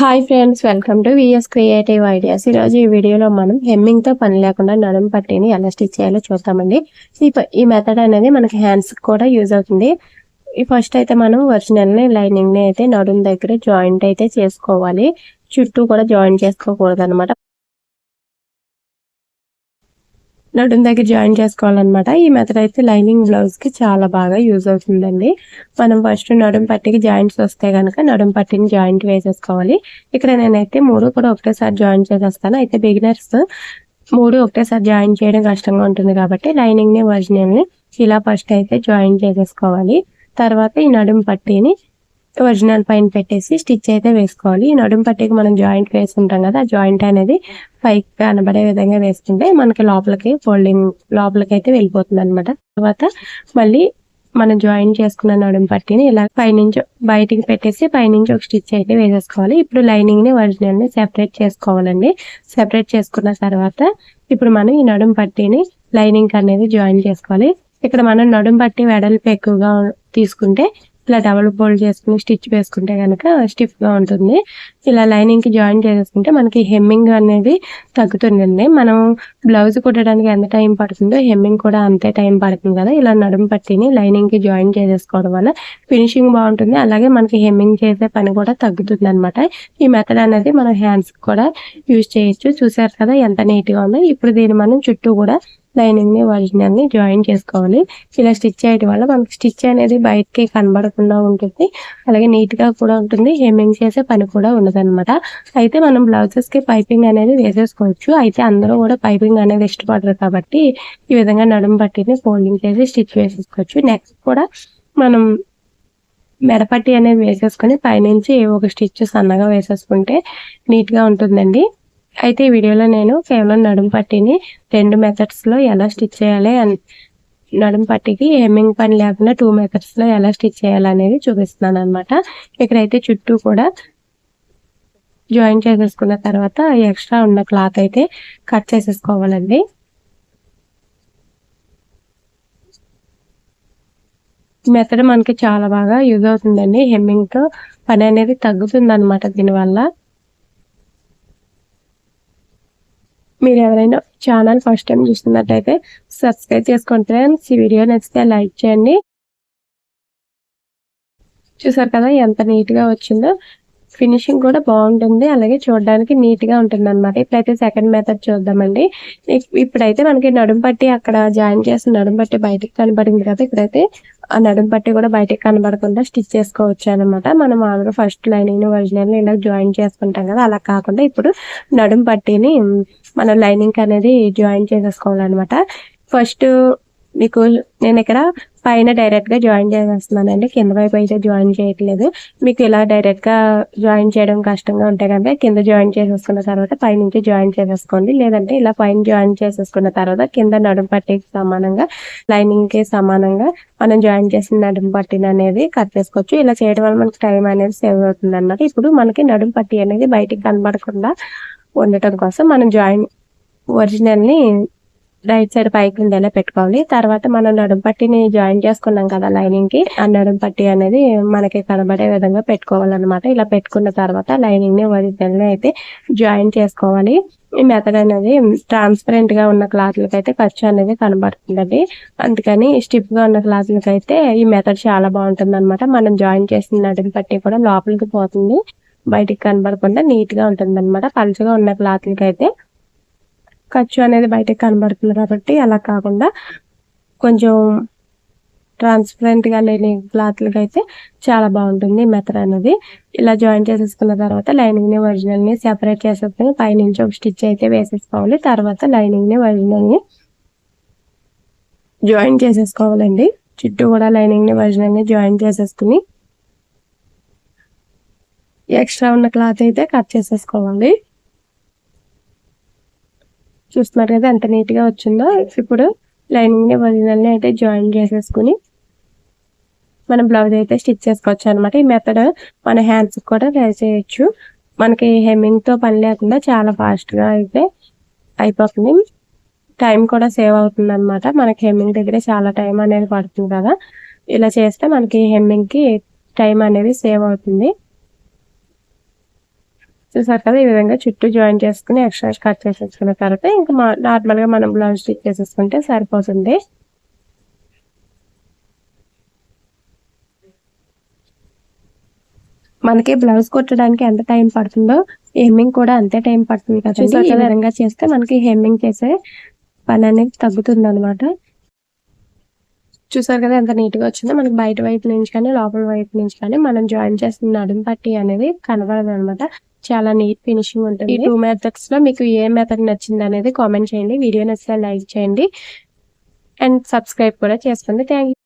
Hi friends welcome to VS creative ideas ఈరోజు ఈ వీడియోలో మనం హెమ్మింగ్తో పని లేకుండా నడుం పట్టీని ఎలా స్టిచ్ చేయాలో చూస్తామండి ఈ ఈ మెథడ్ అనేది మనకి హ్యాండ్స్ కూడా యూజ్ అవుతుంది. ఈ ఫస్ట్ అయితే మనం ఒరిజినల్ని లైనింగ్ని అయితే నడుం దగ్గర జాయింట్ అయితే చేసుకోవాలి. చుట్టూ కూడా జాయింట్ చేసుకోకూడదు అనమాట నడుం దగ్గర జాయిన్ చేసుకోవాలన్నమాట. ఈ మెథడ్ అయితే లైనింగ్ బ్లౌజ్కి చాలా బాగా యూజ్ అవుతుందండి. మనం ఫస్ట్ నడుం పట్టికి జాయింట్స్ వస్తే కనుక నడుం పట్టిని జాయింట్ వేసేసుకోవాలి. ఇక్కడ నేనైతే మూడు కూడా ఒకటేసారి జాయిన్ చేసేస్తాను. అయితే బిగినర్స్ మూడు ఒకటేసారి జాయిన్ చేయడం కష్టంగా ఉంటుంది కాబట్టి లైనింగ్ ఒరిజినల్ని ఇలా ఫస్ట్ అయితే జాయిన్ చేసేసుకోవాలి. తర్వాత ఈ నడుం పట్టిని ఒరిజినల్ పైన పెట్టేసి స్టిచ్ అయితే వేసుకోవాలి. ఈ నడుం మనం జాయింట్ వేసుకుంటాం కదా ఆ జాయింట్ అనేది పైకి కనబడే విధంగా వేసుకుంటే మనకి లోపలికి ఫోల్డింగ్ లోపలికి అయితే వెళ్ళిపోతుంది అనమాట తర్వాత మళ్ళీ మనం జాయిన్ చేసుకున్న నడుం పట్టిని ఇలా పైనుంచి బయటికి పెట్టేసి పైనుంచి ఒక స్టిచ్ అయితే వేసేసుకోవాలి. ఇప్పుడు లైనింగ్ని ని సెపరేట్ చేసుకోవాలండి. సెపరేట్ చేసుకున్న తర్వాత ఇప్పుడు మనం ఈ నడుం పట్టిని లైనింగ్ అనేది జాయిన్ చేసుకోవాలి. ఇక్కడ మనం నడుం పట్టి వెడల్పు ఎక్కువగా తీసుకుంటే ఇలా డబల్ ఫోల్డ్ చేసుకుని స్టిచ్ వేసుకుంటే కనుక స్టిఫ్గా ఉంటుంది. ఇలా లైనింగ్కి జాయిన్ చేసేసుకుంటే మనకి హెమ్మింగ్ అనేది తగ్గుతుందండి. మనం బ్లౌజ్ కుట్టడానికి ఎంత టైం పడుతుందో హెమ్మింగ్ కూడా అంతే టైం పడుతుంది కదా. ఇలా నడుము పట్టిని లైనింగ్కి జాయిన్ చేసేసుకోవడం వల్ల ఫినిషింగ్ బాగుంటుంది. అలాగే మనకి హెమ్మింగ్ చేసే పని కూడా తగ్గుతుంది అనమాట ఈ మెథడ్ అనేది మనం హ్యాండ్స్ కూడా యూజ్ చేయొచ్చు. చూసారు కదా ఎంత నీట్గా ఉందో. ఇప్పుడు దీన్ని మనం చుట్టూ కూడా లైనింగ్ని జాయిన్ చేసుకోవాలి. ఇలా స్టిచ్ చేయడం వల్ల మనకి స్టిచ్ అనేది బయటకి కనబడకుండా ఉంటుంది. అలాగే నీట్గా కూడా ఉంటుంది. హెమ్మింగ్ చేసే పని కూడా ఉండదు అయితే మనం బ్లౌజెస్కి పైపింగ్ అనేది వేసేసుకోవచ్చు. అయితే అందరూ కూడా పైపింగ్ అనేది ఇష్టపడరు కాబట్టి ఈ విధంగా నడుము పట్టిని ఫోల్డింగ్ చేసి స్టిచ్ వేసేసుకోవచ్చు. నెక్స్ట్ కూడా మనం మెడపట్టి అనేది వేసేసుకొని పైనుంచి ఒక స్టిచ్ సన్నగా వేసేసుకుంటే నీట్గా ఉంటుందండి. అయితే ఈ వీడియోలో నేను కేవలం నడుము పట్టిని రెండు మెథడ్స్లో ఎలా స్టిచ్ చేయాలి అని నడుము పట్టికి హెమ్మింగ్ పని లేకుండా టూ మెథడ్స్లో ఎలా స్టిచ్ చేయాలనేది చూపిస్తున్నాను అనమాట ఇక్కడైతే చుట్టూ కూడా జాయిన్ చేసేసుకున్న తర్వాత ఎక్స్ట్రా ఉన్న క్లాత్ అయితే కట్ చేసేసుకోవాలండి. మెథడ్ మనకి చాలా బాగా యూజ్ అవుతుందండి. హెమ్మింగ్తో పని అనేది తగ్గుతుంది అనమాట దీనివల్ల. మీరు ఎవరైనా ఛానల్ ఫస్ట్ టైం చూస్తున్నట్టయితే సబ్స్క్రైబ్ చేసుకోండి ఫ్రెండ్స్ ఈ వీడియో నచ్చితే లైక్ చేయండి. చూసారు కదా ఎంత నీట్గా వచ్చిందో? ఫినిషింగ్ కూడా బాగుంటుంది. అలాగే చూడడానికి నీట్గా ఉంటుంది అనమాట ఇప్పుడైతే సెకండ్ మెథడ్ చూద్దామండి. ఇప్పుడైతే మనకి నడుం పట్టి అక్కడ జాయిన్ చేసిన నడుం పట్టి బయటకు కనబడింది కదా ఇప్పుడైతే ఆ నడుం పట్టి కూడా బయటకు కనబడకుండా స్టిచ్ చేసుకోవచ్చు అనమాట మనం మామూలుగా ఫస్ట్ లైనింగ్ ఒరిజినల్ ఇలా జాయిన్ చేసుకుంటాం కదా అలా కాకుండా ఇప్పుడు నడుం పట్టిని మనం లైనింగ్ అనేది జాయిన్ చేసేసుకోవాలన్నమాట. ఫస్ట్ మీకు నేను ఇక్కడ పైన డైరెక్ట్గా జాయిన్ చేసేస్తున్నానండి కింద వైపు అయితే జాయిన్ చేయట్లేదు. మీకు ఇలా డైరెక్ట్గా జాయిన్ చేయడం కష్టంగా ఉంటే కనుక కింద జాయిన్ చేసేసుకున్న తర్వాత పైనుంచి జాయిన్ చేసేసుకోండి. లేదంటే ఇలా పైన జాయిన్ చేసేసుకున్న తర్వాత కింద నడుం పట్టికి సమానంగా లైనింగ్కి సమానంగా మనం జాయిన్ చేసిన నడుం పట్టిని అనేది కట్ చేసుకోవచ్చు. ఇలా చేయడం వల్ల మనకి టైం అనేది సేవ్ అవుతుంది అన్నమాట. ఇప్పుడు మనకి నడుం పట్టి అనేది బయటికి కనబడకుండా ఉండటం కోసం మనం జాయిన్ ఒరిజినల్ని రైట్ సైడ్ పైకి ఉండేలా పెట్టుకోవాలి. తర్వాత మనం నడుం పట్టిని జాయిన్ చేసుకున్నాం కదా లైనింగ్కి ఆ నడుం పట్టి అనేది మనకి కనబడే విధంగా పెట్టుకోవాలన్నమాట. ఇలా పెట్టుకున్న తర్వాత లైనింగ్ని ఒరిజినల్ అయితే జాయిన్ చేసుకోవాలి. ఈ మెథడ్ అనేది ట్రాన్స్పరెంట్గా ఉన్న క్లాత్ అయితే ఖర్చు అనేది కనబడుతుందండి. అందుకని స్టిప్గా ఉన్న క్లాత్ అయితే ఈ మెథడ్ చాలా బాగుంటుంది అనమాట మనం జాయిన్ చేసిన నడుం పట్టి కూడా లోపలికి పోతుంది. బయటికి కనబడకుండా నీట్గా ఉంటుంది అనమాట పలుచగా ఉన్న క్లాత్లకి అయితే ఖర్చు అనేది బయటకు కనబడుతుంది కాబట్టి అలా కాకుండా కొంచెం ట్రాన్స్పరెంట్గా లేని క్లాత్లకి అయితే చాలా బాగుంటుంది మెథడ్ అనేది. ఇలా జాయిన్ చేసేసుకున్న తర్వాత లైనింగ్ని ఒరిజినల్ని సెపరేట్ చేసేసుకుని పైనుంచి ఒక స్టిచ్ అయితే వేసేసుకోవాలి. తర్వాత లైనింగ్ని ఒరిజినల్ని జాయిన్ చేసేసుకోవాలండి. చుట్టూ కూడా లైనింగ్ని ఒరిజినల్ని జాయిన్ చేసేసుకుని ఎక్స్ట్రా ఉన్న క్లాత్ అయితే కట్ చేసేసుకోవాలి. చూస్తున్నారు కదా ఎంత నీట్గా వచ్చిందో ఇప్పుడు లైనింగ్ని అయితే జాయిన్ చేసేసుకుని మనం బ్లౌజ్ అయితే స్టిచ్ చేసుకోవచ్చు అనమాట ఈ మెథడ్ మన హ్యాండ్స్ కూడా ట్రై చేయొచ్చు. మనకి హెమ్మింగ్తో పని లేకుండా చాలా ఫాస్ట్గా అయితే అయిపోతుంది. టైం కూడా సేవ్ అవుతుంది అనమాట మనకి హెమ్మింగ్ దగ్గర చాలా టైం అనేది పడుతుంది కదా. ఇలా చేస్తే మనకి హెమ్మింగ్కి టైం అనేది సేవ్ అవుతుంది. చూసారు కదా ఈ విధంగా చుట్టూ జాయిన్ చేసుకుని ఎక్స్ట్రా కట్ చేసేసుకున్న తర్వాత ఇంకా నార్మల్గా మనం బ్లౌజ్ స్టిచ్ చేసేసుకుంటే సరిపోతుంది. మనకి బ్లౌజ్ కుట్టడానికి ఎంత టైం పడుతుందో హెమ్మింగ్ కూడా అంతే టైం పడుతుంది కదా. చూసారు ఈ? విధంగా చేస్తే మనకి హెమ్మింగ్ చేసే పని అనేది తగ్గుతుంది అనమాట చూసారు కదా ఎంత నీట్గా వచ్చిందో? మనకి బయట వైపు నుంచి కానీ లోపల వైపు నుంచి కానీ మనం జాయిన్ చేస్తున్న నడుము పట్టి అనేది కనబడదు అనమాట చాలా నీట్ ఫినిషింగ్ ఉంటుంది. ఈ టూ మెథడ్స్లో మీకు ఏ మెథడ్ నచ్చింది అనేది కామెంట్ చేయండి. వీడియో నచ్చితే లైక్ చేయండి. అండ్ సబ్స్క్రైబ్ కూడా చేసుకోండి థ్యాంక్